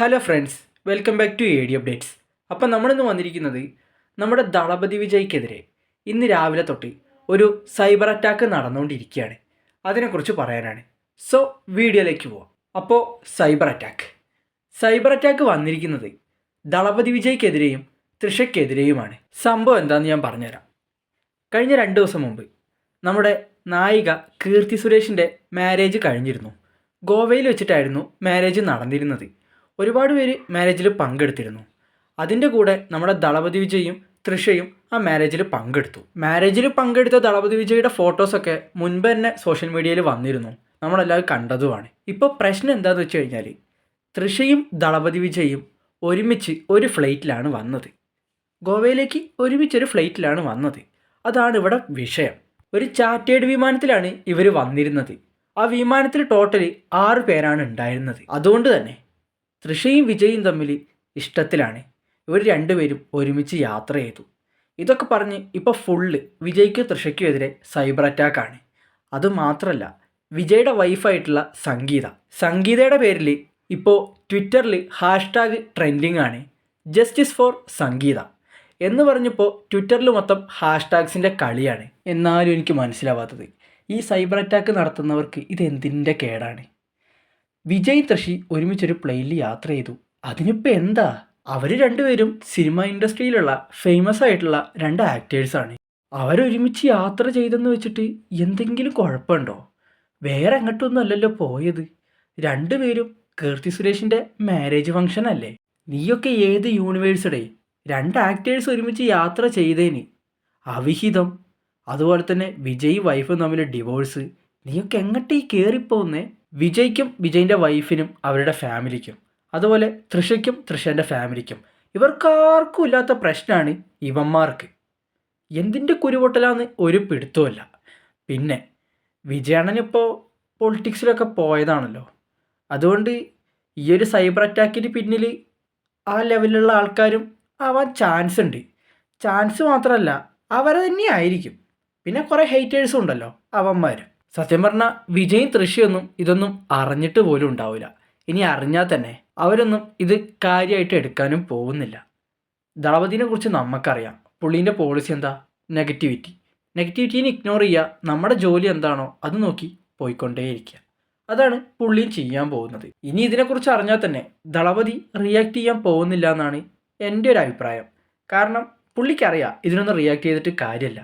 Hello friends welcome back to A D updates. അപ്പം നമ്മളിന്ന് വന്നിരിക്കുന്നത് നമ്മുടെ ദളപതി വിജയ്ക്കെതിരെ ഇന്ന് രാവിലെ തൊട്ട് ഒരു സൈബർ അറ്റാക്ക് നടന്നുകൊണ്ടിരിക്കുകയാണ്. അതിനെക്കുറിച്ച് പറയാനാണ്. സോ വീഡിയോയിലേക്ക് പോവാം. അപ്പോൾ സൈബർ അറ്റാക്ക്. സൈബർ അറ്റാക്ക് വന്നിരിക്കുന്നത് ദളപതി വിജയ്ക്കെതിരെയും തൃഷയ്ക്കെതിരെയുമാണ്. സംഭവം എന്താണെന്ന് ഞാൻ പറഞ്ഞുതരാം. കഴിഞ്ഞ രണ്ട് ദിവസം മുമ്പ് നമ്മുടെ നായിക കീർത്തി സുരേഷിന്റെ മാരേജ് കഴിഞ്ഞിരുന്നു. ഗോവയിൽ വെച്ചിട്ടായിരുന്നു മാരേജ് നടന്നിരുന്നത്. ഒരുപാട് പേര് മാരേജിൽ പങ്കെടുത്തിരുന്നു. അതിന്റെ കൂടെ നമ്മുടെ ദളപതി വിജയും തൃഷയും ആ മാരേജിൽ പങ്കെടുത്തു. മാരേജിൽ പങ്കെടുത്ത ദളപതി വിജയുടെ ഫോട്ടോസൊക്കെ മുൻപ് തന്നെ സോഷ്യൽ മീഡിയയിൽ വന്നിരുന്നു. നമ്മളെല്ലാവരും കണ്ടതുമാണ്. ഇപ്പോൾ പ്രശ്നം എന്താണെന്ന് വെച്ച് കഴിഞ്ഞാൽ തൃഷയും ദളപതി വിജയും ഒരുമിച്ച് ഒരു ഫ്ലൈറ്റിലാണ് വന്നത്. ഗോവയിലേക്ക് ഒരുമിച്ചൊരു ഫ്ലൈറ്റിലാണ് വന്നത്. അതാണ് ഇവിടെ വിഷയം. ഒരു ചാർട്ടേഡ് വിമാനത്തിലാണ് ഇവർ വന്നിരുന്നത്. ആ വിമാനത്തിൽ ടോട്ടൽ ആറ് പേരാണ് ഉണ്ടായിരുന്നത്. അതുകൊണ്ട് തന്നെ തൃഷയും വിജയും തമ്മിൽ ഇഷ്ടത്തിലാണ്. ഇവർ രണ്ടുപേരും ഒരുമിച്ച് യാത്ര ചെയ്തു. ഇതൊക്കെ പറഞ്ഞ് ഇപ്പോൾ ഫുള്ള് വിജയ്ക്കും തൃഷയ്ക്കും എതിരെ സൈബർ അറ്റാക്കാണ് അതുമാത്രമല്ല വിജയുടെ വൈഫായിട്ടുള്ള സംഗീത. സംഗീതയുടെ പേരിൽ ഇപ്പോൾ ട്വിറ്ററിൽ ഹാഷ്ടാഗ് ട്രെൻഡിങ് ആണ്. Justice for Sangeetha. എന്ന് പറഞ്ഞപ്പോൾ ട്വിറ്ററിൽ മൊത്തം ഹാഷ്ടാഗ്സിന്റെ കളിയാണ്. എന്നാലും എനിക്ക് മനസ്സിലാവാത്തത് ഈ സൈബർ അറ്റാക്ക് നടത്തുന്നവർക്ക് ഇതെന്തിന്റെ കേടാണ്? വിജയ് തൃഷി ഒരുമിച്ചൊരു പ്ലെയിനിൽ യാത്ര ചെയ്തു. അതിനിപ്പോൾ എന്താ? അവർ രണ്ടുപേരും സിനിമ ഇൻഡസ്ട്രിയിലുള്ള ഫേമസ് ആയിട്ടുള്ള രണ്ട് ആക്ടേഴ്സാണ് അവരൊരുമിച്ച് യാത്ര ചെയ്തെന്ന് വെച്ചിട്ട് എന്തെങ്കിലും കുഴപ്പമുണ്ടോ? വേറെ എങ്ങോട്ടൊന്നും അല്ലല്ലോ പോയത്. രണ്ടുപേരും കീർത്തി സുരേഷിന്റെ മാരേജ് ഫംഗ്ഷൻ അല്ലേ? നീയൊക്കെ ഏത് യൂണിവേഴ്സിടെ രണ്ട് ആക്ടേഴ്സ് ഒരുമിച്ച് യാത്ര ചെയ്തേന്. അവിഹിതം അതുപോലെ തന്നെ വിജയ് വൈഫും തമ്മിൽ ഡിവോഴ്സ് നീയൊക്കെ എങ്ങോട്ടേ കയറിപ്പോന്നേ വിജയ്ക്കും വിജയിന്റെ വൈഫിനും അവരുടെ ഫാമിലിക്കും അതുപോലെ തൃഷയ്ക്കും തൃഷേന്റെ ഫാമിലിക്കും ഇവർക്കാർക്കും ഇല്ലാത്ത പ്രശ്നമാണ് ഇവന്മാർക്ക്. എന്തിന്റെ കുരുപൊട്ടലാന്ന് ഒരു പിടുത്തമല്ല പിന്നെ വിജയണ്ണനിപ്പോൾ പൊളിറ്റിക്സിലൊക്കെ പോയതാണല്ലോ. അതുകൊണ്ട് ഈ ഒരു സൈബർ അറ്റാക്കിന് പിന്നിൽ ആ ലെവലിലുള്ള ആൾക്കാരും ആവാൻ ചാൻസ് ഉണ്ട്. ചാൻസ് മാത്രമല്ല അവർ തന്നെ ആയിരിക്കും. പിന്നെ കുറേ ഹെയ്റ്റേഴ്സും ഉണ്ടല്ലോ അവന്മാർ സത്യം പറഞ്ഞാൽ വിജയും തൃശ്ശിയൊന്നും ഇതൊന്നും അറിഞ്ഞിട്ട് പോലും ഉണ്ടാവില്ല. ഇനി അറിഞ്ഞാൽ തന്നെ അവരൊന്നും ഇത് കാര്യമായിട്ട് എടുക്കാനും പോകുന്നില്ല. ദളപതിനെ കുറിച്ച് നമുക്കറിയാം പുള്ളീന്റെ പോളിസി എന്താ? നെഗറ്റിവിറ്റി നെഗറ്റിവിറ്റീനെ ഇഗ്നോർ ചെയ്യുക നമ്മുടെ ജോലി എന്താണോ അത് നോക്കി പോയിക്കൊണ്ടേയിരിക്കുക അതാണ് പുള്ളി ചെയ്യാൻ പോകുന്നത്. ഇനി ഇതിനെക്കുറിച്ച് അറിഞ്ഞാൽ തന്നെ ദളപതി റിയാക്ട് ചെയ്യാൻ പോകുന്നില്ല എന്നാണ് എന്റെ ഒരു അഭിപ്രായം. കാരണം പുള്ളിക്കറിയാം ഇതിനൊന്നും റിയാക്ട് ചെയ്തിട്ട് കാര്യമില്ല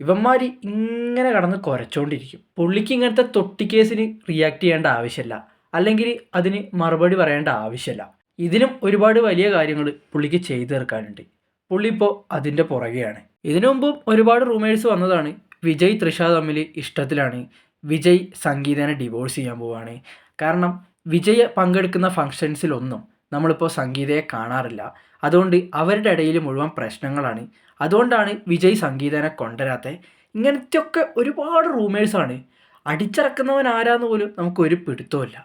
ഇവന്മാർ ഇങ്ങനെ കടന്ന് കുരച്ചോണ്ടിരിക്കും. പുള്ളിക്ക് ഇങ്ങനത്തെ തൊട്ടിക്കേസിന് റിയാക്ട് ചെയ്യേണ്ട ആവശ്യമില്ല അല്ലെങ്കിൽ അതിന് മറുപടി പറയേണ്ട ആവശ്യമില്ല ഇതിനും ഒരുപാട് വലിയ കാര്യങ്ങൾ പുള്ളിക്ക് ചെയ്തു തീർക്കാനുണ്ട്. പുള്ളി ഇപ്പോൾ അതിന്റെ പുറകെയാണ്. ഇതിനു മുമ്പും ഒരുപാട് റൂമേഴ്സ് വന്നതാണ്. വിജയ് തൃഷ തമ്മിൽ ഇഷ്ടത്തിലാണ്. വിജയ് സംഗീതനെ ഡിവോഴ്സ് ചെയ്യാൻ പോവുകയാണ് കാരണം വിജയ് പങ്കെടുക്കുന്ന ഫങ്ഷൻസിലൊന്നും നമ്മളിപ്പോൾ സംഗീതയെ കാണാറില്ല. അതുകൊണ്ട് അവരുടെ ഇടയിൽ മുഴുവൻ പ്രശ്നങ്ങളാണ്. അതുകൊണ്ടാണ് വിജയ് സംഗീതനെ കൊണ്ടുവരാത്തത് ഇങ്ങനത്തെയൊക്കെ ഒരുപാട് റൂമേഴ്സാണ് അടിച്ചിറക്കുന്നവൻ ആരാന്ന് പോലും നമുക്ക് ഒരു പിടുത്തമില്ല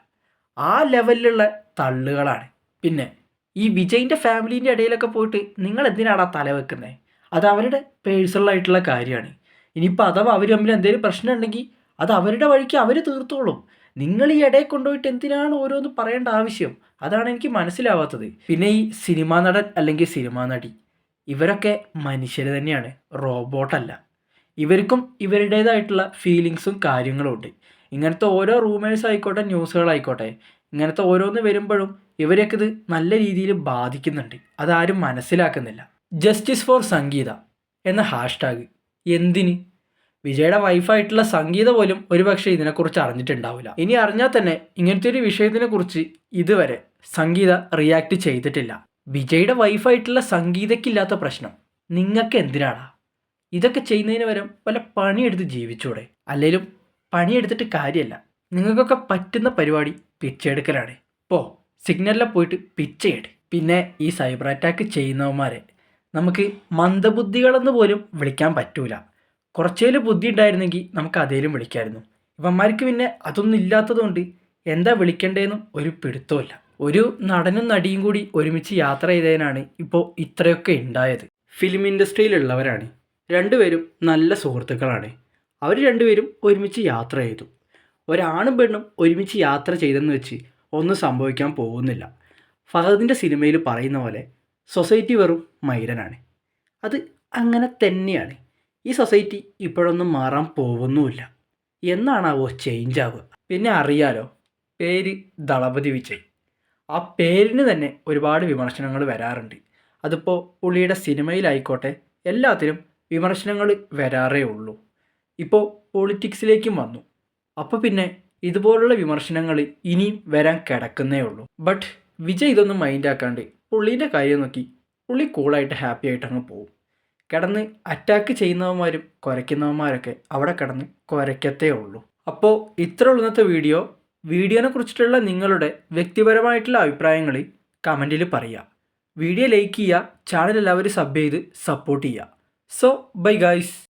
ആ ലെവലിലുള്ള തള്ളുകളാണ്. പിന്നെ ഈ വിജയിന്റെ ഫാമിലീന്റെ ഇടയിലൊക്കെ പോയിട്ട് നിങ്ങൾ എന്തിനാണ് ആ തല വെക്കുന്നത് അത് അവരുടെ പേഴ്സണലായിട്ടുള്ള കാര്യമാണ്. ഇനിയിപ്പോൾ അഥവാ അവർ തമ്മിൽ എന്തെങ്കിലും പ്രശ്നം ഉണ്ടെങ്കിൽ അത് അവരുടെ വഴിക്ക് അവർ തീർത്തോളും. നിങ്ങൾ ഈ ഇടയിൽ കൊണ്ടുപോയിട്ട് എന്തിനാണ് ഓരോന്ന് പറയേണ്ട ആവശ്യം? അതാണ് എനിക്ക് മനസ്സിലാവാത്തത്. പിന്നെ ഈ സിനിമാ നടൻ അല്ലെങ്കിൽ സിനിമാ നടി ഇവരൊക്കെ മനുഷ്യർ തന്നെയാണ് റോബോട്ടല്ല ഇവർക്കും ഇവരുടേതായിട്ടുള്ള ഫീലിങ്സും കാര്യങ്ങളും ഉണ്ട്. ഇങ്ങനത്തെ ഓരോ റൂമേഴ്സ് ആയിക്കോട്ടെ ന്യൂസുകളായിക്കോട്ടെ ഇങ്ങനത്തെ ഓരോന്ന് വരുമ്പോഴും ഇവരെയൊക്കെ ഇത് നല്ല രീതിയിൽ ബാധിക്കുന്നുണ്ട്. അതാരും മനസ്സിലാക്കുന്നില്ല. ജസ്റ്റിസ് ഫോർ സംഗീത എന്ന ഹാഷ്ടാഗ് എന്തിന് വിജയുടെ വൈഫായിട്ടുള്ള സംഗീത പോലും ഒരുപക്ഷെ ഇതിനെക്കുറിച്ച് അറിഞ്ഞിട്ടുണ്ടാവില്ല. ഇനി അറിഞ്ഞാൽ തന്നെ ഇങ്ങനത്തെ ഒരു വിഷയത്തിനെ കുറിച്ച് ഇതുവരെ സംഗീത റിയാക്ട് ചെയ്തിട്ടില്ല. വിജയുടെ വൈഫായിട്ടുള്ള സംഗീതയ്ക്കില്ലാത്ത പ്രശ്നം. നിങ്ങൾക്ക് എന്തിനാടാ? ഇതൊക്കെ ചെയ്യുന്നതിന് വരെ വല്ല പണിയെടുത്ത് ജീവിച്ചൂടെ? അല്ലെങ്കിലും പണിയെടുത്തിട്ട് കാര്യമല്ല. നിങ്ങൾക്കൊക്കെ പറ്റുന്ന പരിപാടി പിച്ചെടുക്കലാണ്. പോ സിഗ്നലിൽ പോയിട്ട് പിച്ചയെട് പിന്നെ ഈ സൈബർ അറ്റാക്ക് ചെയ്യുന്നവന്മാരെ നമുക്ക് മന്ദബുദ്ധികളെന്ന് പോലും വിളിക്കാൻ പറ്റൂല. കുറച്ചേലും ബുദ്ധി ഉണ്ടായിരുന്നെങ്കിൽ നമുക്ക് അതേലും വിളിക്കായിരുന്നു. ഇവന്മാർക്ക് പിന്നെ അതൊന്നും ഇല്ലാത്തതുകൊണ്ട് എന്താ വിളിക്കേണ്ടതെന്നും ഒരു പിടുത്തമില്ല ഒരു നടനും നടിയും കൂടി ഒരുമിച്ച് യാത്ര ചെയ്തതിനാണ് ഇപ്പോൾ ഇത്രയൊക്കെ ഉണ്ടായത് ഫിലിം ഇൻഡസ്ട്രിയിലുള്ളവരാണ്. രണ്ടുപേരും നല്ല സുഹൃത്തുക്കളാണ്. അവർ രണ്ടുപേരും ഒരുമിച്ച് യാത്ര ചെയ്തു. ഒരാണും പെണ്ണും ഒരുമിച്ച് യാത്ര ചെയ്തെന്ന് വെച്ച് ഒന്നും സംഭവിക്കാൻ പോകുന്നില്ല. ഫഹദിന്റെ സിനിമയിൽ പറയുന്ന പോലെ സൊസൈറ്റി വെറും മൈരനാണ്. അത് അങ്ങനെ തന്നെയാണ്. ഈ സൊസൈറ്റി ഇപ്പോഴൊന്നും മാറാൻ പോകുന്നുമില്ല. എന്നാണാവോ ചേഞ്ച് ആവുക? പിന്നെ അറിയാലോ പേര് ദളപതി വിജയ്. ആ പേരിന് തന്നെ ഒരുപാട് വിമർശനങ്ങൾ വരാറുണ്ട്. അതിപ്പോൾ പുള്ളിയുടെ സിനിമയിലായിക്കോട്ടെ എല്ലാത്തിലും വിമർശനങ്ങൾ വരാറേ ഉള്ളൂ. ഇപ്പോൾ പൊളിറ്റിക്സിലേക്കും വന്നു. അപ്പോൾ പിന്നെ ഇതുപോലുള്ള വിമർശനങ്ങൾ ഇനിയും വരാൻ കിടക്കുന്നേ ഉള്ളൂ. ബട്ട് വിജയ് ഇതൊന്നും മൈൻഡാക്കാണ്ട് പുള്ളീന്റെ കാര്യം നോക്കി പുള്ളി കൂളായിട്ട് ഹാപ്പി ആയിട്ട് അങ്ങ് പോകും. കിടന്ന് അറ്റാക്ക് ചെയ്യുന്നവന്മാരും കുരയ്ക്കുന്നവന്മാരൊക്കെ അവിടെ കിടന്ന് കുരയ്ക്കത്തേ ഉള്ളൂ. അപ്പോൾ ഇത്ര ഉള്ളത്തെ ഇന്നത്തെ വീഡിയോ വീഡിയോനെ കുറിച്ചിട്ടുള്ള നിങ്ങളുടെ വ്യക്തിപരമായിട്ടുള്ള അഭിപ്രായങ്ങൾ കമന്റിൽ പറയുക. വീഡിയോ ലൈക്ക് ചെയ്യുക ചാനൽ എല്ലാവരും സബ് ചെയ്ത് സപ്പോർട്ട് ചെയ്യുക. So bye guys